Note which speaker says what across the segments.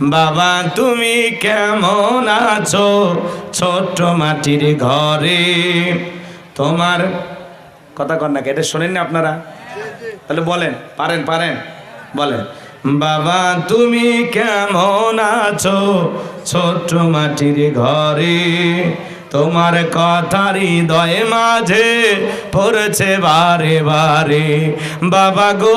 Speaker 1: বাবা, তুমি কেমন আছো? ছোট্ট মাটির ঘরে। তোমার কথা কর না এটা শোনেননি আপনারা? তাহলে বলেন, পারেন পারেন, বলেন। বাবা, তুমি কেমন আছো? ছোট্ট মাটির ঘরে। তোমার কথা হৃদয়ে মাঝে পড়েছে বারে বারে। বাবা গো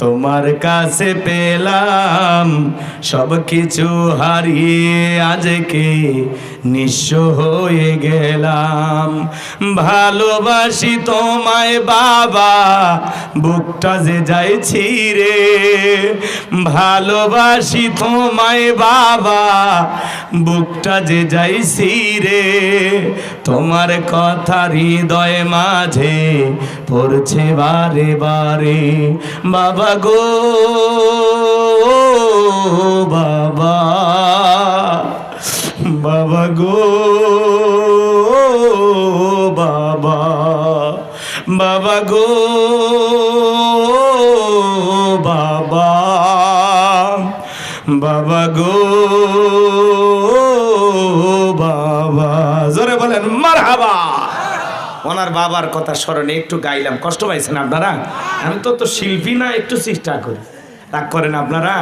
Speaker 1: তোমার কাছে পেলাম সব কিছু হারিয়ে আজকে নিঃস্ব হয়ে গেলাম। ভালোবাসি তোমায় বাবা, বুকটা যে যাইছি রে ভালোবাসি তোমায় বাবা, বুকটা যে যাইছি রে তোমার কথা হৃদয় মাঝে পড়ছে বারে বারে। বাবা গো বাবা বাবা গো বাবা বাবা গো বাবা বাবা গো বাবা। জোরে বলেন মারহাবা। ওনার বাবার কথা স্মরণে একটু গাইলাম। কষ্ট পাইছেন আপনারা? আমি তো তো শিল্পী না, একটু চেষ্টা করি। রাগ করেন আপনারা?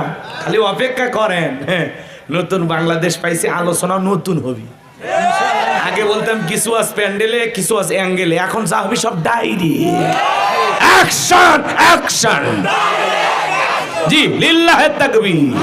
Speaker 1: খালি অপেক্ষা করেন। হ্যাঁ নতুন বাংলাদেশ পাইছে, আলোচনা নতুন হবি। আগে বলতাম, কিছু আস প্যান্ডেলে, কিছু আস অ্যাঙ্গেলে। এখন যা হবি সব ডাইরি অ্যাকশন অ্যাকশন। জি, লিল্লাহ তাকবীর।